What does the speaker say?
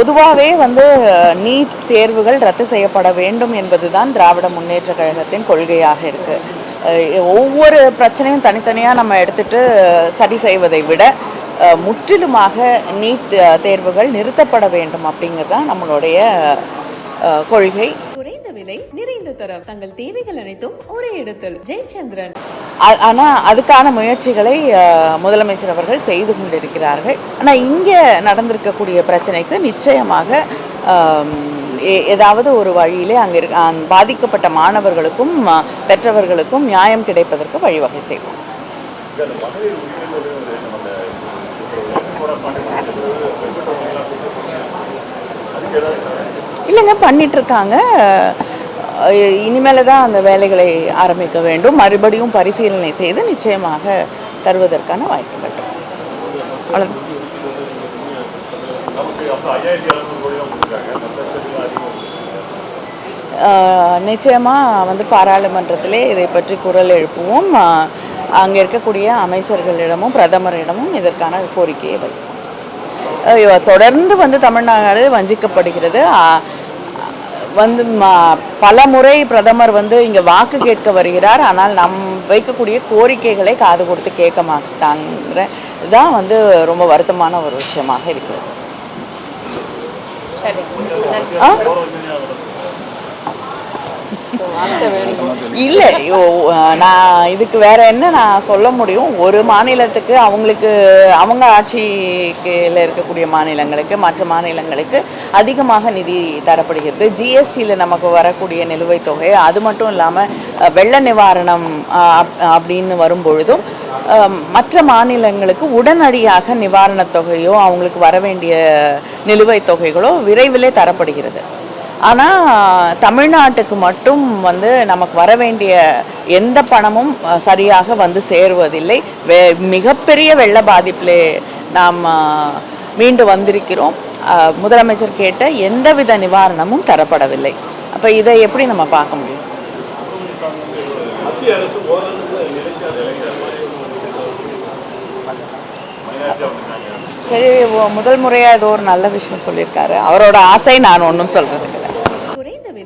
பொதுவாகவே வந்து நீட் தேர்வுகள் ரத்து செய்யப்பட வேண்டும் என்பதுதான் திராவிட முன்னேற்ற கழகத்தின் கொள்கையாக இருக்கு. ஒவ்வொரு பிரச்சனையும் தனித்தனியாக நம்ம எடுத்துட்டு சரி செய்வதை விட முற்றிலுமாக நீட் தேர்வுகள் நிறுத்தப்பட வேண்டும் அப்படிங்கிறது தான் நம்மளுடைய கொள்கை. விலை நிறைந்த தரம். தங்கள் தேவைகள் அனைத்தும் ஒரே இடத்தில். ஜெயச்சந்திரன். ஆனா அதுக்கான முயற்சிகளை அஹ், முதலமைச்சர் அவர்கள் செய்து கொண்டிருக்கிறார்கள். ஆனா இங்க நடந்திருக்கக்கூடிய பிரச்சனைக்கு நிச்சயமாக ஏதாவது ஒரு வழியிலே அங்க பாதிக்கப்பட்ட மாணவர்களுக்கும் பெற்றவர்களுக்கும் நியாயம் கிடைப்பதற்கு வழிவகை செய்வோம். இல்லைங்க பண்ணிட்டு இருக்காங்க. இனிமேல தான் அந்த வேலைகளை ஆரம்பிக்க வேண்டும். மறுபடியும் பரிசீலனை செய்து நிச்சயமாக தருவதற்கான வாய்ப்புகள். நிச்சயமாக வந்து பாராளுமன்றத்திலே இதை பற்றி குரல் எழுப்புவோம். அங்கே இருக்கக்கூடிய அமைச்சர்களிடமும் பிரதமரிடமும் இதற்கான கோரிக்கையை வைப்போம். ஐயோ, தொடர்ந்து வந்து தமிழ்நாடு வஞ்சிக்கப்படுகிறது. வந்து பல முறை பிரதமர் வந்து இங்கே வாக்கு கேட்க வருகிறார். ஆனால் நம் வைக்கக்கூடிய கோரிக்கைகளை காது கொடுத்து கேட்க மாட்டாங்கிற இதுதான் வந்து ரொம்ப வருத்தமான ஒரு விஷயமாக இருக்கிறது. ஆ? இல்லை நான் இதுக்கு வேற என்ன நான் சொல்ல முடியும்? ஒரு மாநிலத்துக்கு அவங்களுக்கு அவங்க ஆட்சிக்குல இருக்கக்கூடிய மாநிலங்களுக்கு மற்ற மாநிலங்களுக்கு அதிகமாக நிதி தரப்படுகிறது. ஜிஎஸ்டியில் நமக்கு வரக்கூடிய நிலுவைத் தொகை அது மட்டும் இல்லாமல் வெள்ள நிவாரணம் அப்- அப்படின்னு வரும்பொழுதும் மற்ற மாநிலங்களுக்கு உடனடியாக நிவாரணத் தொகையோ அவங்களுக்கு வர வேண்டிய நிலுவைத் தொகைகளோ விரைவிலே தரப்படுகிறது. ஆனால் தமிழ்நாட்டுக்கு மட்டும் வந்து நமக்கு வர வேண்டிய எந்த பணமும் சரியாக வந்து சேருவதில்லை. வே மிகப்பெரிய வெள்ள பாதிப்பிலே நாம் மீண்டு வந்திருக்கிறோம். முதலமைச்சர் கேட்ட எந்தவித நிவாரணமும் தரப்படவில்லை. அப்போ இதை எப்படி நம்ம பார்க்க முடியும்? சரி முதல் முறையாக ஏதோ ஒரு நல்ல விஷயம் சொல்லியிருக்காரு. அவரோட ஆசை நான் ஒன்றும் சொல்கிறதுக்கு